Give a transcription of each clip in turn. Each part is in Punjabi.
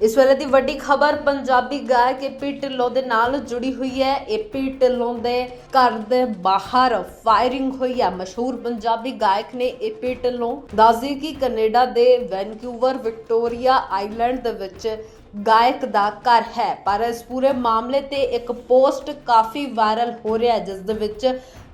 ਇਸ ਵੇਲੇ ਦੀ ਵੱਡੀ ਖਬਰ, ਪੰਜਾਬੀ ਗਾਇਕ ਏਪੀ ਢਿੱਲੋਂ ਦੇ ਨਾਲ ਜੁੜੀ ਹੋਈ ਹੈ। ਏਪੀ ਢਿੱਲੋਂ ਦੇ ਘਰ ਦੇ ਬਾਹਰ ਫਾਇਰਿੰਗ ਹੋਈ ਹੈ। ਮਸ਼ਹੂਰ ਪੰਜਾਬੀ ਗਾਇਕ ਨੇ ਏਪੀ ਢਿੱਲੋਂ ਦੱਸਦੀ ਕਿ ਕੈਨੇਡਾ ਦੇ ਵੈਨਕੂਵਰ, ਵਿਕਟੋਰੀਆ ਆਈਲੈਂਡ ਦੇ ਵਿੱਚ ਗਾਇਕ ਦਾ ਘਰ ਹੈ। ਪਰ ਇਸ ਪੂਰੇ ਮਾਮਲੇ ਤੇ ਇੱਕ ਪੋਸਟ ਕਾਫੀ ਵਾਇਰਲ ਹੋ ਰਿਹਾ ਹੈ, ਜਿਸ ਦੇ ਵਿੱਚ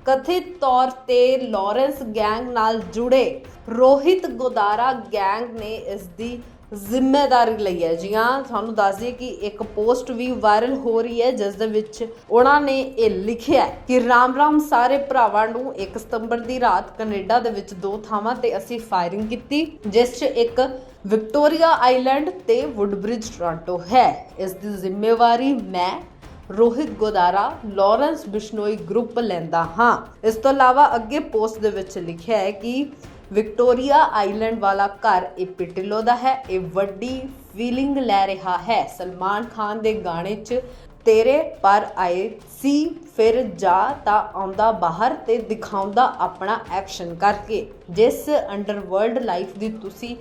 ਕਥਿਤ ਤੌਰ ਤੇ ਲਾਰੈਂਸ ਗੈਂਗ ਨਾਲ ਜੁੜੇ ਰੋਹਿਤ ਗੋਦਾਰਾ ਗੈਂਗ ਨੇ ਇਸ ਦੀ ਜ਼ਿੰਮੇਵਾਰੀ ਲਈ ਹੈ। ਜੀ ਹਾਂ, ਤੁਹਾਨੂੰ ਦੱਸ ਦਈਏ ਕਿ ਇੱਕ ਪੋਸਟ ਵੀ ਵਾਇਰਲ ਹੋ ਰਹੀ ਹੈ, ਜਿਸ ਦੇ ਵਿੱਚ ਉਹਨਾਂ ਨੇ ਇਹ ਲਿਖਿਆ ਕਿ ਰਾਮ ਰਾਮ ਸਾਰੇ ਭਰਾਵਾਂ ਨੂੰ 1 ਸਤੰਬਰ ਦੀ ਰਾਤ ਕੈਨੇਡਾ ਦੇ ਵਿੱਚ ਦੋ ਥਾਵਾਂ ਤੇ ਅਸੀਂ ਫਾਇਰਿੰਗ ਕੀਤੀ, ਜਿਸ 'ਚ ਇੱਕ ਵਿਕਟੋਰੀਆ ਆਈਲੈਂਡ ਤੇ ਵੁੱਡਬ੍ਰਿਜ, ਟੋਰਾਂਟੋ ਹੈ। ਇਸ ਦੀ ਜ਼ਿੰਮੇਵਾਰੀ ਮੈਂ ਰੋਹਿਤ ਗੋਦਾਰਾ, ਲਾਰੈਂਸ ਬਿਸ਼ਨੋਈ ਗਰੁੱਪ ਲੈਂਦਾ ਹਾਂ। ਇਸ ਤੋਂ ਇਲਾਵਾ ਅੱਗੇ ਪੋਸਟ ਦੇ ਵਿੱਚ ਲਿਖਿਆ ਹੈ ਕਿ ਵਿਕਟੋਰੀਆ ਆਈਲੈਂਡ ਵਾਲਾ ਘਰ ਇਹ ਪਿਟਲੋ ਦਾ ਹੈ। ਇਹ ਵੱਡੀ ਫੀਲਿੰਗ ਲੈ ਰਿਹਾ ਹੈ। ਸਲਮਾਨ ਖਾਨ ਦੇ ਗਾਣੇ 'ਚ ਤੇਰੇ ਪਰ ਆਏ ਸੀ, ਫਿਰ ਜਾ ਤਾਂ ਆਉਂਦਾ ਬਾਹਰ ਤੇ ਦਿਖਾਉਂਦਾ ਆਪਣਾ ਐਕਸ਼ਨ ਕਰਕੇ। ਜਿਸ ਅੰਡਰਵਰਲਡ ਲਾਈਫ ਦੀ ਤੁਸੀਂ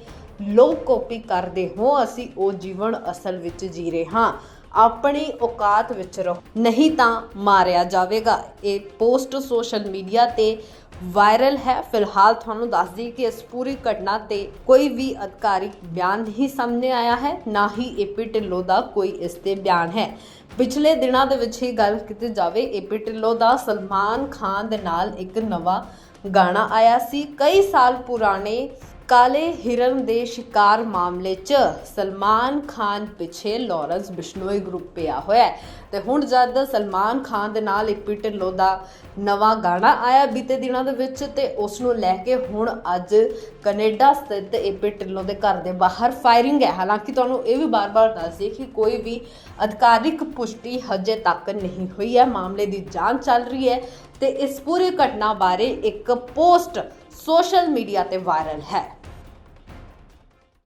ਲੋ ਕਾਪੀ ਕਰਦੇ ਹੋ, ਅਸੀਂ ਉਹ ਜੀਵਨ ਅਸਲ ਵਿੱਚ ਜੀ ਰਹੇ ਹਾਂ। ਆਪਣੀ ਔਕਾਤ ਵਿੱਚ ਰਹੋ। ਨਹੀਂ ਤਾਂ ਮਾਰਿਆ ਜਾਵੇਗਾ। ਇਹ ਪੋਸਟ ਸੋਸ਼ਲ ਮੀਡੀਆ ਤੇ ਵਾਇਰਲ ਹੈ। ਫਿਲਹਾਲ ਤੁਹਾਨੂੰ ਦੱਸ ਦਈਏ ਕਿ ਇਸ ਪੂਰੀ ਘਟਨਾ ਤੇ ਕੋਈ ਵੀ ਅਧਿਕਾਰਿਕ ਬਿਆਨ ਨਹੀਂ ਸਾਹਮਣੇ ਆਇਆ ਹੈ। ਨਾ ਹੀ ਏਪੀ ਢਿੱਲੋਂ ਦਾ ਕੋਈ ਇਸ ਤੇ ਬਿਆਨ ਹੈ। ਪਿਛਲੇ ਦਿਨਾਂ ਦੇ ਵਿੱਚ ਹੀ ਗੱਲ ਕੀਤੀ ਜਾਵੇ ਏਪੀ ਢਿੱਲੋਂ ਦਾ ਸਲਮਾਨ ਖਾਨ ਦੇ ਨਾਲ ਇੱਕ ਨਵਾਂ ਗਾਣਾ ਆਇਆ ਸੀ। ਕਈ ਸਾਲ ਪੁਰਾਣੇ ਕਾਲੇ ਹਿਰਨ ਦੇ ਸ਼ਿਕਾਰ ਮਾਮਲੇ 'ਚ ਸਲਮਾਨ ਖਾਨ ਪਿੱਛੇ ਲਾਰੈਂਸ ਬਿਸ਼ਨੋਈ ਗਰੁੱਪ ਪਿਆ ਹੋਇਆ ਹੈ। ਤੇ ਹੁਣ ਜਦ ਸਲਮਾਨ ਖਾਨ ਦੇ ਨਾਲ ਏਪੀ ਢਿੱਲੋਂ ਦਾ ਨਵਾਂ ਗਾਣਾ ਆਇਆ ਬੀਤੇ ਦਿਨਾਂ ਦੇ ਵਿੱਚ ਤੇ ਉਸ ਨੂੰ ਲੈ ਕੇ ਹੁਣ ਅੱਜ ਕੈਨੇਡਾ ਸਥਿਤ ਏਪੀ ਢਿੱਲੋਂ ਦੇ ਘਰ ਦੇ ਬਾਹਰ ਫਾਇਰਿੰਗ ਹੈ। ਹਾਲਾਂਕਿ ਤੁਹਾਨੂੰ ਇਹ ਵੀ ਬਾਰ-ਬਾਰ ਦੱਸ ਕਿ ਕੋਈ ਵੀ ਅਧਿਕਾਰਿਕ ਪੁਸ਼ਟੀ ਹਜੇ ਤੱਕ ਨਹੀਂ ਹੋਈ ਹੈ। ਮਾਮਲੇ ਦੀ ਜਾਂਚ ਚੱਲ ਰਹੀ ਹੈ ਤੇ ਇਸ ਪੂਰੀ ਘਟਨਾ ਬਾਰੇ ਇੱਕ ਪੋਸਟ ਸੋਸ਼ਲ ਮੀਡੀਆ ਤੇ ਵਾਇਰਲ ਹੈ।